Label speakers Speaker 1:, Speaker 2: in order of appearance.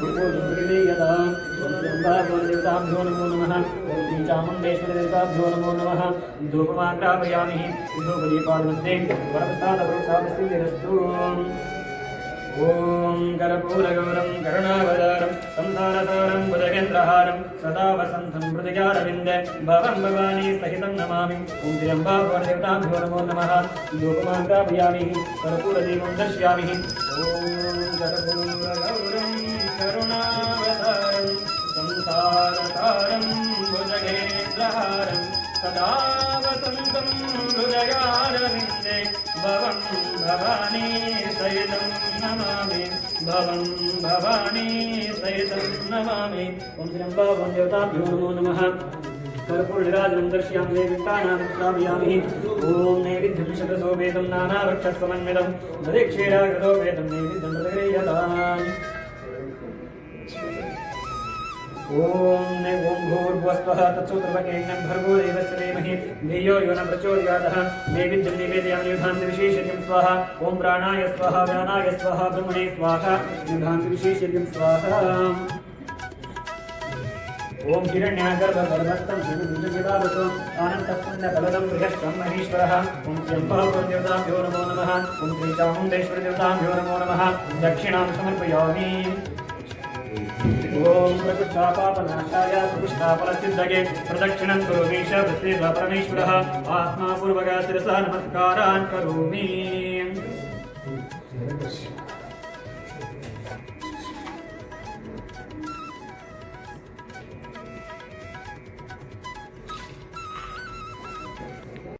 Speaker 1: भूपूजनविधेयताम् नमो नमः। श्रीचामुण्डेश्वरदेवताभ्यो नमो नमः धूपमाग्रापयामि ॐ कर्पूरगौरं करुणावतारं संसारसारं भुजगेन्द्रहारं सदा वसन्तं हृदयारविन्दे भवं भवानी सहितं नमामि ॐ त्र्यम्बादेवताभ्यो नमो नमः धूपमाग्रापयामि कर्पूरदीपं दर्शयामि ॐ कर्पूरगौरं करुणावतारं संसारसारं भुजगेन्द्रहारं सदा वसन्तं हृदयारविन्दे भवं भवानी सहितं नमामि। भवं भवानी सहितं नमामि। ॐ त्र्यम्बावं देवताभ्यो नमो नमः। कर्पूरराजनं दर्शयामि देविकानां श्रावयामि ॐ नैवेद्यविशतसोपेतं नानावक्षसमन्वितं। ददीक्षीराकृतोपेतं नैविध्यं प्रदगृह्यताम् ॐ ने भूर्भुवस्वः भर्गो देवस्य धीमहि धियो यो न प्रचोदयातः। नैवेद्यं निवेदयामि युधान्तविशेषज्ञं स्वाहा। ॐ प्राणाय स्वाहा व्यानाय स्वाहा, ब्रह्मणे स्वाहा। युधान्तविशेषज्ञं स्वाहा। ॐ हिरण्यागर्भगर्भस्थं महेश्वरः। ॐ नमो नमः। ॐ श्रीचामुण्डेश्वरदेवताभ्यो नमो नमः। दक्षिणां समर्पयामि। ఓం ప్రకృష్టాపాపనాశాయ ప్రకృష్టాపరసిద్ధగే ప్రదక్షిణం కరోమీశ వృత్తి పరమేశ్వర ఆత్మా పూర్వగా శిరసా నమస్కారాన్ కరోమి.